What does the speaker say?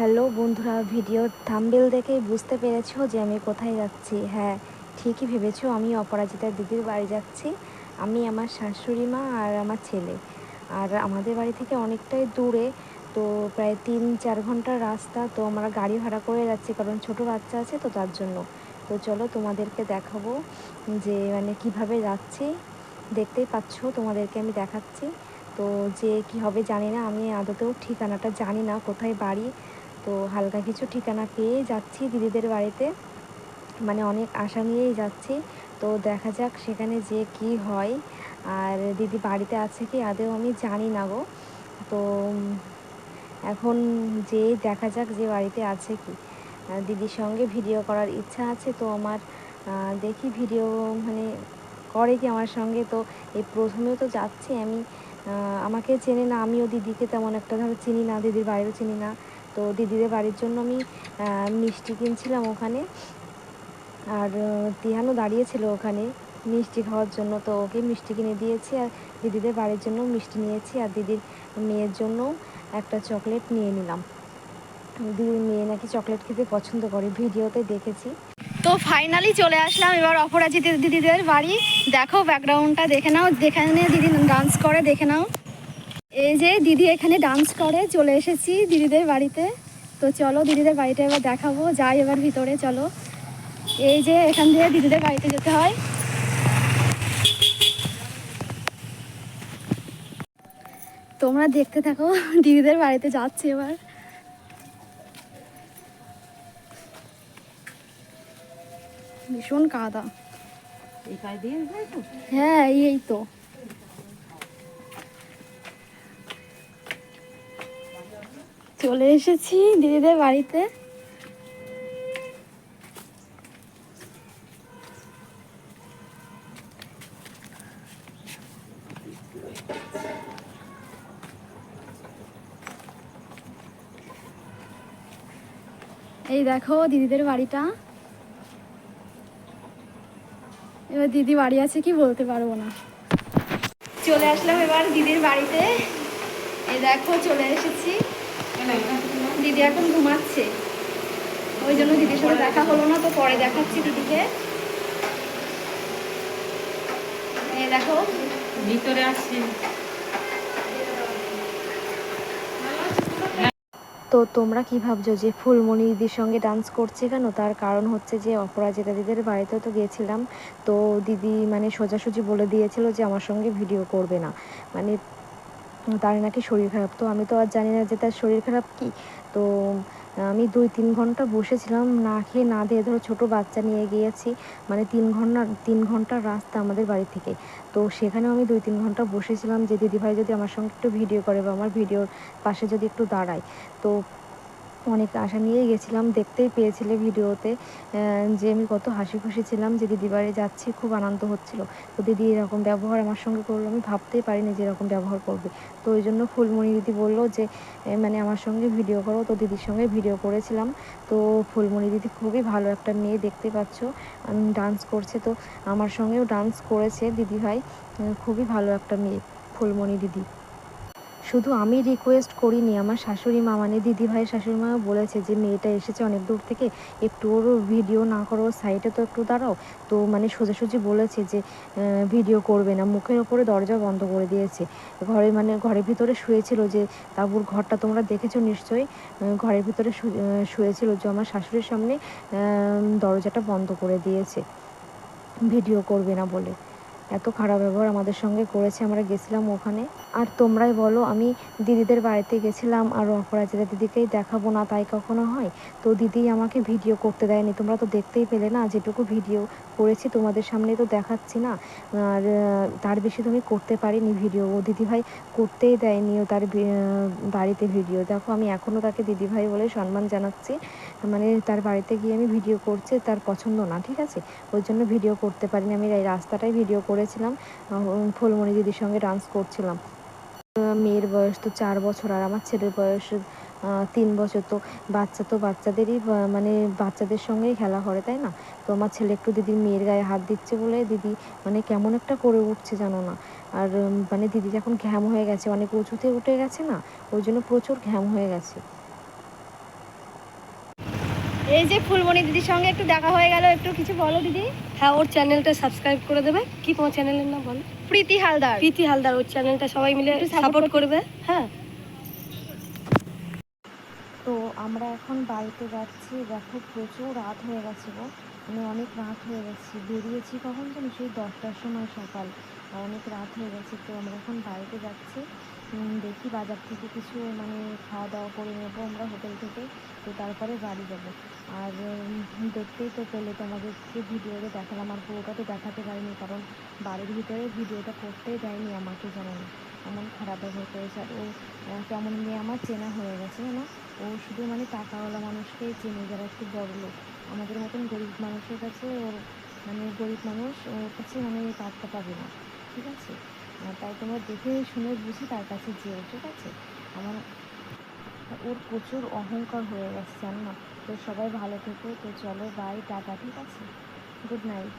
Hello বন্ধুরা ভিডিওর thumbnail দেখেই বুঝতে পেরেছ যে আমি কোথায় যাচ্ছি? হ্যাঁ ঠিকই ভেবেছো, আমি অপরাজিতা দিদির বাড়ি যাচ্ছি। আমি আমার শাশুড়ি মা আর আমার ছেলে। আর আমাদের বাড়ি থেকে অনেকটাই দূরে, তো প্রায় তিন চার ঘণ্টার রাস্তা, তো আমরা গাড়ি ভাড়া করে যাচ্ছি, কারণ ছোট বাচ্চা আছে তো তার জন্য। তো চলো তোমাদেরকে দেখাবো যে মানে কীভাবে যাচ্ছি। দেখতেই পাচ্ছ, তোমাদেরকে আমি দেখাচ্ছি। তো যে কি হবে জানি না, আমি আদতেও ঠিকানাটা জানি না, কোথায় বাড়ি তো হালকা কিছু ঠিকানা পেয়ে যাচ্ছি দিদিদের বাড়িতে। মানে অনেক আশা নিয়েই যাচ্ছি। তো দেখা যাক সেখানে যে কি হয়। আর দিদি বাড়িতে আছে কি আদেও আমি জানি না গো। তো এখন যে দেখা যাক যে বাড়িতে আছে কি। দিদির সঙ্গে ভিডিও করার ইচ্ছা আছে তো আমার। দেখি ভিডিও মানে করে কি আমার সঙ্গে। তো এই প্রথমেও তো যাচ্ছি আমি। আমাকে চেনে না, আমিও দিদিকে তেমন একটা ধরো চিনি না, দিদির বাড়িও চিনি না। তো দিদিদের বাড়ির জন্য আমি মিষ্টি কিনছিলাম ওখানে। আর তিহানও দাঁড়িয়েছিল ওখানে মিষ্টি খাওয়ার জন্য, তো ওকে মিষ্টি কিনে দিয়েছি আর দিদিদের বাড়ির জন্য মিষ্টি নিয়েছি আর দিদির মেয়ের জন্য একটা চকলেট নিয়ে নিলাম। দিদির মেয়ে নাকি চকলেট খেতে পছন্দ করে, ভিডিওতে দেখেছি। তো ফাইনালি চলে আসলাম এবার অপরাজিত দিদিদের বাড়ি। দেখো ব্যাকগ্রাউন্ডটা দেখে নাও যেখানে দিদি ডান্স করে, দেখে নাও। এই যে দিদি এখানে ডান্স করে চলে এসেছি দিদিদের বাড়িতে। তো চলো দিদিদের বাড়িতে এবার দেখাবো যাই এবার ভিতরে চলো। এই যে এখান থেকে দিদিদের বাড়িতে যেতে হয়। তোমরা দেখতে থাকো দিদিদের বাড়িতে যাচ্ছি এবার। ভীষণ কাদা। হ্যাঁ এই তো। চলে এসেছি দিদিদের বাড়িতে। এই দেখো দিদিদের বাড়িটা। এবার দিদি বাড়ি আছে কি বলতে পারব না। চলে আসলাম এবার দিদির বাড়িতে। এই দেখো চলে এসেছি। দিদি এখন ঘুমাচ্ছে। ওই জন্য দিদির সাথে দেখা হলো না তো পরে দেখাচ্ছি দিদিকে। দেখো। ভিতরে আসছি। তো তোমরা কি ভাবছ যে ফুলমণি দিদির সঙ্গে ডান্স করছে কেন? তার কারণ হচ্ছে যে অপরাজিতা দিদির বাড়িতেও তো গিয়েছিলাম তো দিদি মানে সোজাসুজি বলে দিয়েছিল যে আমার সঙ্গে ভিডিও করবে না। মানে তার নাকি শরীর খারাপ। তো আমি তো আর জানি না যে তার শরীর খারাপ কি। তো, আমি দুই তিন ঘণ্টা বসেছিলাম, না খেয়ে না দিয়ে ধরো ছোটো বাচ্চা নিয়ে গিয়েছি। মানে তিন ঘণ্টা, তিন ঘণ্টার রাস্তা আমাদের বাড়ি থেকে। তো সেখানেও আমি দুই তিন ঘণ্টা বসেছিলাম যে দিদিভাই যদি আমার সঙ্গে একটু ভিডিও করে বা আমার ভিডিওর পাশে যদি একটু দাঁড়ায়। তো অনেক আশা নিয়েই গেছিলাম, দেখতেই পেয়েছিলে ভিডিওতে যে আমি কত হাসি খুশি ছিলাম যে দিদি বাড়ি যাচ্ছি, খুব আনন্দ হচ্ছিল। তো দিদি এরকম ব্যবহার আমার সঙ্গে করল, আমি ভাবতেই পারিনি যে এরকম ব্যবহার করবে। তো ওই জন্য ফুলমণি দিদি বলল যে মানে আমার সঙ্গে ভিডিও করো, তো দিদির সঙ্গে ভিডিও করেছিলাম। তো ফুলমণি দিদি খুবই ভালো একটা মেয়ে, দেখতে পাচ্ছ ডান্স করছে। তো আমার সঙ্গেও ডান্স করেছে দিদিভাই খুবই ভালো একটা মেয়ে, ফুলমণি দিদি। শুধু আমি রিকোয়েস্ট করিনি, আমার শাশুড়ি মা মানে দিদি ভাই, শাশুড়ি মা বলেছে যে মেয়েটা এসেছে অনেক দূর থেকে, একটু ওর ভিডিও না করো সাইডে তো একটু দাঁড়াও। তো মানে সোজাসুজি বলেছে যে ভিডিও করবে না, মুখের ওপরে দরজা বন্ধ করে দিয়েছে। ঘরে মানে ঘরের ভিতরে শুয়েছিল যে, তাবুর ঘরটা তোমরা দেখেছ নিশ্চয়ই? ঘরের ভিতরে শুয়েছিল যে, আমার শাশুড়ির সামনে দরজাটা বন্ধ করে দিয়েছে ভিডিও করবে না বলে। এত খারাপ ব্যবহার আমাদের সঙ্গে করেছে, আমরা গেছিলাম ওখানে। আর তোমরাই বলো, আমি দিদিদের বাড়িতে গেছিলাম আর অপরাজিতা দিদিকেই দেখাবো না, তাই কখনো হয়? তো দিদি আমাকে ভিডিও করতে দেয়নি, তোমরা তো দেখতেই পেলে না, যেটুকু ভিডিও করেছি তোমাদের সামনে তো দেখাচ্ছি না। আর তার বেশি তুমি করতে পারিনি ভিডিও, ও দিদিভাই করতেই দেয়নি, ও তার বাড়িতে ভিডিও। দেখো, আমি এখনও তাকে দিদিভাই বলে সম্মান জানাচ্ছি। মানে তার বাড়িতে গিয়ে আমি ভিডিও করছি, তার পছন্দ না, ঠিক আছে? ওই জন্য ভিডিও করতে পারিনি, আমি এই রাস্তাটাই ভিডিও করেছিলাম ফুলমণি দিদির সঙ্গে ডান্স করছিলাম। মেয়ের বয়স তো চার বছর, আর আমার ছেলের বয়স তিন বছর, তো বাচ্চা তো বাচ্চাদেরই মানে বাচ্চাদের সঙ্গেই খেলা করে, তাই না? তো আমার ছেলে একটু দিদির মেয়ের গায়ে হাত দিচ্ছে বলে দিদি মানে কেমন একটা করে উঠছে জানো না? আর মানে দিদি যখন ঘ্যাম হয়ে গেছে, অনেক উঁচুতে উঠে গেছে না, ওই জন্য প্রচুর ঘ্যাম হয়ে গেছে। এই যে ফুলমণি দিদির সঙ্গে একটু দেখা হয়ে গেল একটু কিছু বলো দিদি। হ্যাঁ ওর চ্যানেলটা সাবস্ক্রাইব করে দেবে। কি তোমার চ্যানেলের নাম বলো? প্রীতি হালদার। প্রীতি হালদার ওর চ্যানেলটা সবাই মিলে সাপোর্ট করবে। হ্যাঁ। তো আমরা এখন বাড়িতে যাচ্ছি। দেখো প্রচুর রাত হয়ে গেছে গো। মানে অনেক রাত হয়ে গেছে। বেরিয়েছি কখন জানি? সেই দশটার সময় সকাল। অনেক রাত হয়ে গেছে, তো আমরা এখন বাড়িতে যাচ্ছি। দেখি বাজার থেকে কিছু মানে খাওয়া দাওয়া করে নেব আমরা হোটেল থেকে, তো তারপরে বাড়ি যাব। আর দেখতেই তো পেলে তোমাদেরকে ভিডিওতে দেখালাম, আর পুরোটা তো দেখাতে পারিনি, কারণ বাড়ির ভিতরে ভিডিওটা করতেই দেয়নি আমাকে জানানো এমন খারাপ ব্যবহার করেছে, আর ও কেমন মেয়ে আমার চেনা হয়ে গেছে না ও শুধু মানে টাকাওয়ালা মানুষকেই চেনে, যারা একটু বড় লোক। আমাদের মতন গরিব মানুষের কাছে ওর মানে গরিব মানুষ ওর কাছে মানে পাত্তা পাবে না। ঠিক আছে? তাই তোমরা দেখে শুনে বুঝে তার কাছে যেও, ঠিক আছে? আমার ওর প্রচুর অহংকার হয়ে গেছে, জানো? না তো সবাই ভালো থেকো, তো চলো বাই টাটা, ঠিক আছে? Good night